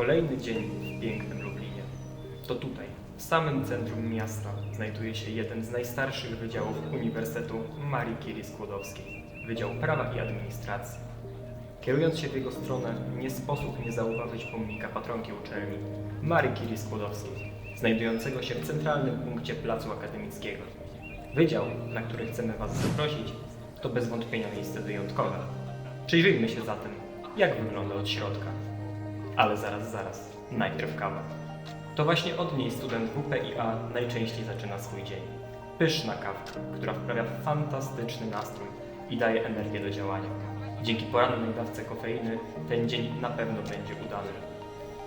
Kolejny dzień w pięknym Lublinie. To tutaj, w samym centrum miasta, znajduje się jeden z najstarszych wydziałów Uniwersytetu Marii Curie Skłodowskiej, Wydział Prawa i Administracji. Kierując się w jego stronę, nie sposób nie zauważyć pomnika patronki uczelni Marii Curie Skłodowskiej, znajdującego się w centralnym punkcie Placu Akademickiego. Wydział, na który chcemy Was zaprosić, to bez wątpienia miejsce wyjątkowe. Przyjrzyjmy się zatem, jak wygląda od środka. Ale zaraz, zaraz, najpierw kawa. To właśnie od niej student WPIA najczęściej zaczyna swój dzień. Pyszna kawka, która wprawia fantastyczny nastrój i daje energię do działania. Dzięki porannej dawce kofeiny ten dzień na pewno będzie udany.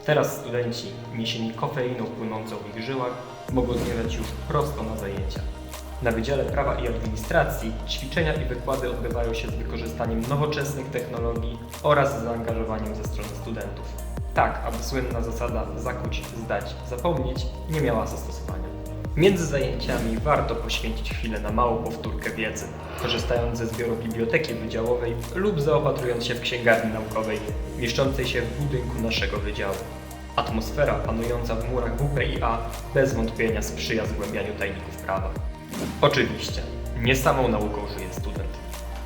Teraz studenci, niesieni kofeiną płynącą w ich żyłach, mogą zmierzać już prosto na zajęcia. Na Wydziale Prawa i Administracji ćwiczenia i wykłady odbywają się z wykorzystaniem nowoczesnych technologii oraz z zaangażowaniem ze strony studentów. Tak, aby słynna zasada zakuć, zdać, zapomnieć nie miała zastosowania. Między zajęciami warto poświęcić chwilę na małą powtórkę wiedzy, korzystając ze zbioru biblioteki wydziałowej lub zaopatrując się w księgarni naukowej mieszczącej się w budynku naszego wydziału. Atmosfera panująca w murach WPIA bez wątpienia sprzyja zgłębianiu tajników prawa. Oczywiście, nie samą nauką żyje student.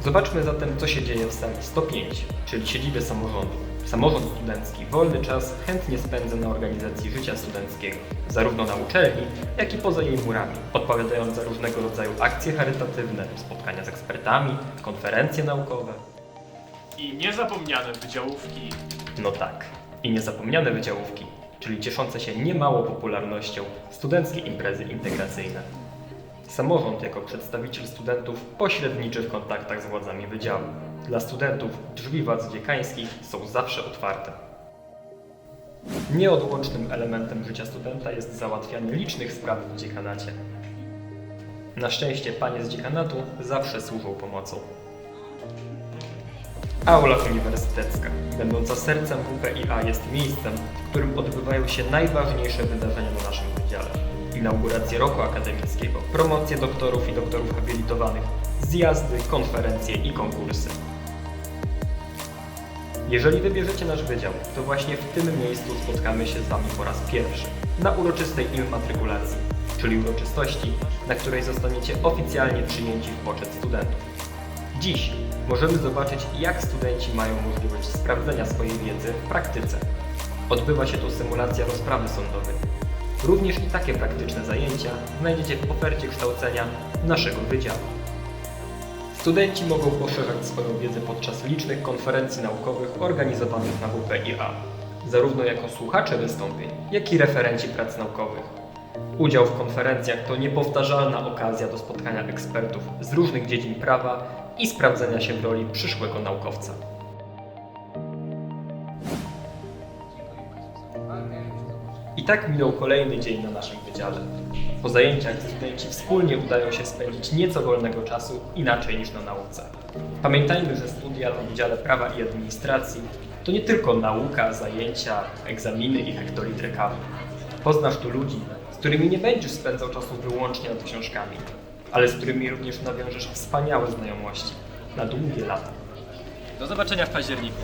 Zobaczmy zatem, co się dzieje w sali 105, czyli siedzibie samorządu. Samorząd studencki wolny czas chętnie spędza na organizacji życia studenckiego, zarówno na uczelni, jak i poza jej murami, odpowiadając za różnego rodzaju akcje charytatywne, spotkania z ekspertami, konferencje naukowe. I niezapomniane wydziałówki. No tak, i niezapomniane wydziałówki, czyli cieszące się niemałą popularnością studenckie imprezy integracyjne. Samorząd jako przedstawiciel studentów pośredniczy w kontaktach z władzami wydziału. Dla studentów drzwi władz dziekańskich są zawsze otwarte. Nieodłącznym elementem życia studenta jest załatwianie licznych spraw w dziekanacie. Na szczęście panie z dziekanatu zawsze służą pomocą. Aula uniwersytecka, będąca sercem WPIA, jest miejscem, w którym odbywają się najważniejsze wydarzenia na naszym wydziale. Inauguracje roku akademickiego, promocje doktorów i doktorów habilitowanych, zjazdy, konferencje i konkursy. Jeżeli wybierzecie nasz wydział, to właśnie w tym miejscu spotkamy się z Wami po raz pierwszy, na uroczystej immatrykulacji, czyli uroczystości, na której zostaniecie oficjalnie przyjęci w poczet studentów. Dziś możemy zobaczyć, jak studenci mają możliwość sprawdzenia swojej wiedzy w praktyce. Odbywa się tu symulacja rozprawy sądowej. Również i takie praktyczne zajęcia znajdziecie w ofercie kształcenia naszego wydziału. Studenci mogą poszerzać swoją wiedzę podczas licznych konferencji naukowych organizowanych na WPIA, zarówno jako słuchacze wystąpień, jak i referenci prac naukowych. Udział w konferencjach to niepowtarzalna okazja do spotkania ekspertów z różnych dziedzin prawa i sprawdzenia się w roli przyszłego naukowca. I tak minął kolejny dzień na naszym wydziale. Po zajęciach studenci wspólnie udają się spędzić nieco wolnego czasu inaczej niż na nauce. Pamiętajmy, że studia na Wydziale Prawa i Administracji to nie tylko nauka, zajęcia, egzaminy i hektolitry kawy. Poznasz tu ludzi, z którymi nie będziesz spędzał czasu wyłącznie nad książkami, ale z którymi również nawiążesz wspaniałe znajomości na długie lata. Do zobaczenia w październiku.